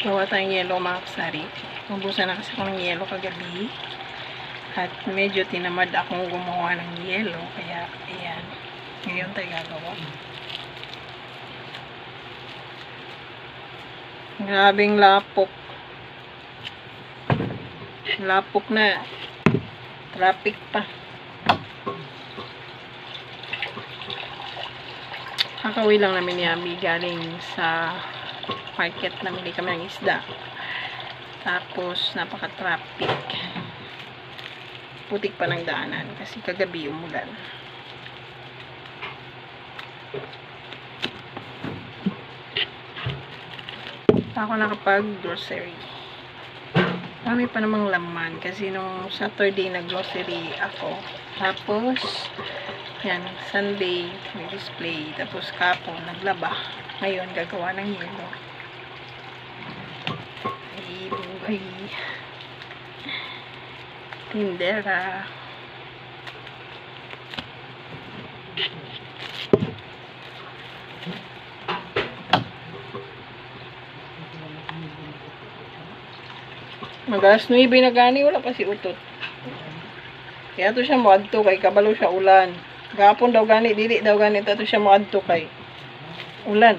Gawa tayong yelo mga kasari. Ubusan na kasi ako ng yelo kagabi. At medyo tinamad akong gumawa ng yelo. Kaya, ayan. Ngayon tayo gagawa. Grabing lapok. Lapok na. Traffic pa. Kakawin lang namin ni Ami galing sa market. Namili kami ng isda. Tapos, napaka-traffic. Putik pa ng daanan kasi kagabi umulan. Ako nakapag-grocery. Marami pa namang laman kasi nung Saturday nag-grocery ako. Tapos, yan, Sunday, may display. Tapos kapon, naglaba. Ngayon, gagawa ng yelo. Ay, buhay. Tindera. Magalas 9 na gani, wala pa si utot. Kaya to siya moadto kay kabalo siya ulan. Gapon daw gani, dili daw gani tato siya moadto kay ulan.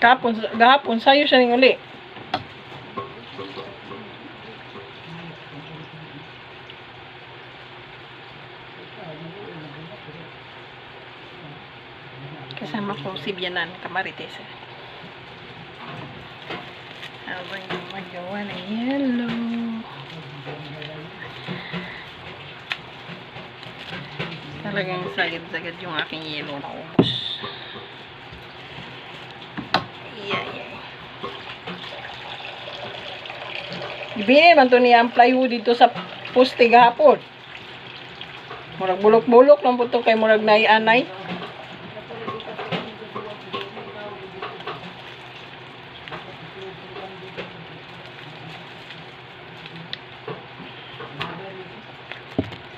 Gahapon, gahapon sayo siya ning uli. Kasama ko si Bianan Camarites. Habang yung magawa ng yellow. Talagang sagad-sagad yung aking yellow na ubos. Yeah, yeah. Ibinin man to niya ang plywood dito sa poste gahapon. Murag bulok-bulok lang po to kay murag nai-anay.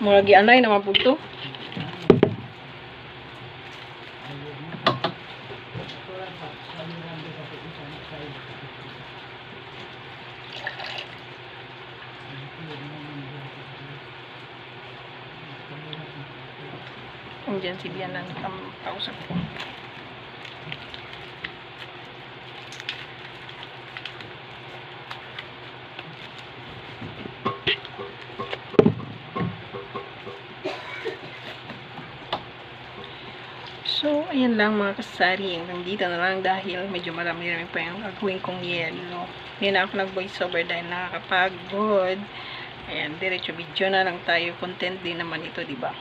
Murag anay naman po to. Andiyan si Bianan ang kausap ko. So, ayan lang mga kasari. Hanggang dito na lang dahil medyo marami-rami pa yung gagawin kong yelo. Hindi na ako nag-voice over dahil nakakapagod. Ayan, diretso video na lang tayo. Content din naman ito, di ba?